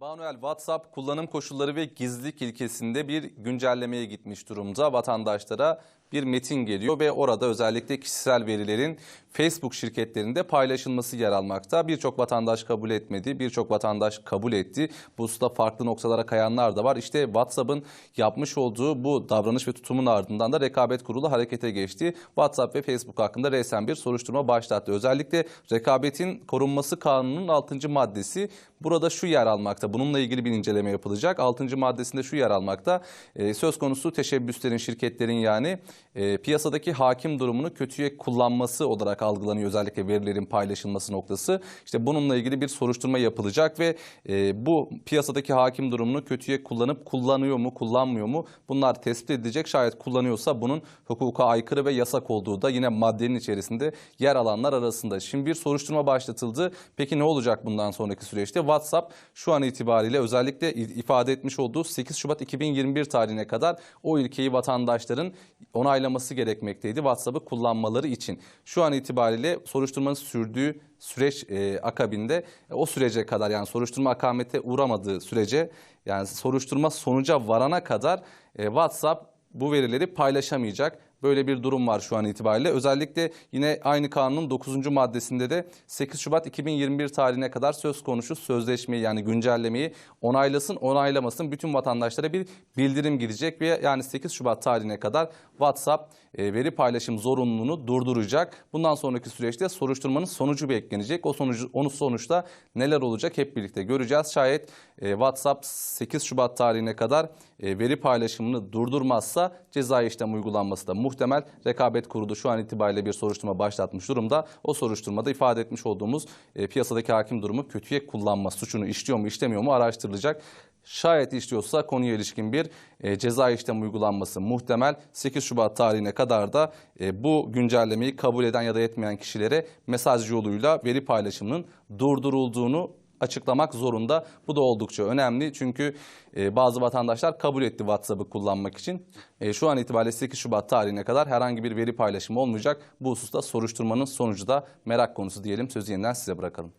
Manuel WhatsApp kullanım koşulları ve gizlilik ilkesinde bir güncellemeye gitmiş durumda. Vatandaşlara bir metin geliyor ve orada özellikle kişisel verilerin Facebook şirketlerinde paylaşılması yer almakta. Birçok vatandaş kabul etmedi, birçok vatandaş kabul etti. Bu hususta farklı noktalara kayanlar da var. İşte WhatsApp'ın yapmış olduğu bu davranış ve tutumun ardından da rekabet kurulu harekete geçti. WhatsApp ve Facebook hakkında resen bir soruşturma başlattı. Özellikle rekabetin korunması kanununun 6. maddesi burada şu yer almakta. Bununla ilgili bir inceleme yapılacak. 6. maddesinde şu yer almakta. Ee, söz konusu teşebbüslerin, şirketlerin yani e, piyasadaki hakim durumunu kötüye kullanması olarak algılanıyor özellikle verilerin paylaşılması noktası. İşte bununla ilgili bir soruşturma yapılacak ve e, bu piyasadaki hakim durumunu kötüye kullanıp kullanıyor mu, kullanmıyor mu? Bunlar tespit edilecek. Şayet kullanıyorsa bunun hukuka aykırı ve yasak olduğu da yine maddenin içerisinde yer alanlar arasında. Şimdi bir soruşturma başlatıldı. Peki ne olacak bundan sonraki süreçte? WhatsApp şu an itibariyle özellikle ifade etmiş olduğu 8 Şubat 2021 tarihine kadar o ilkeyi vatandaşların onaylaması gerekmekteydi WhatsApp'ı kullanmaları için. Şu an itibariyle soruşturmanın sürdüğü süreç e, akabinde e, o sürece kadar yani soruşturma akamete uğramadığı sürece yani soruşturma sonuca varana kadar e, WhatsApp bu verileri paylaşamayacak. Böyle bir durum var şu an itibariyle. Özellikle yine aynı kanunun 9. maddesinde de 8 Şubat 2021 tarihine kadar söz konusu sözleşmeyi yani güncellemeyi onaylasın onaylamasın bütün vatandaşlara bir bildirim gidecek ve yani 8 Şubat tarihine kadar WhatsApp e, veri paylaşım zorunluluğunu durduracak. Bundan sonraki süreçte soruşturmanın sonucu beklenecek. O sonucu onu sonuçta neler olacak hep birlikte göreceğiz. Şayet e, WhatsApp 8 Şubat tarihine kadar e, veri paylaşımını durdurmazsa ceza işlem uygulanması da muhtemel. Rekabet Kurulu şu an itibariyle bir soruşturma başlatmış durumda. O soruşturmada ifade etmiş olduğumuz e, piyasadaki hakim durumu kötüye kullanma suçunu işliyor mu işlemiyor mu araştırılacak. Şayet işliyorsa konuya ilişkin bir e, ceza işlem uygulanması muhtemel. 8 Şubat tarihine kadar da e, bu güncellemeyi kabul eden ya da etmeyen kişilere mesaj yoluyla veri paylaşımının durdurulduğunu açıklamak zorunda. Bu da oldukça önemli çünkü e, bazı vatandaşlar kabul etti WhatsApp'ı kullanmak için. E, şu an itibariyle 8 Şubat tarihine kadar herhangi bir veri paylaşımı olmayacak. Bu hususta soruşturmanın sonucu da merak konusu diyelim. Sözü yeniden size bırakalım.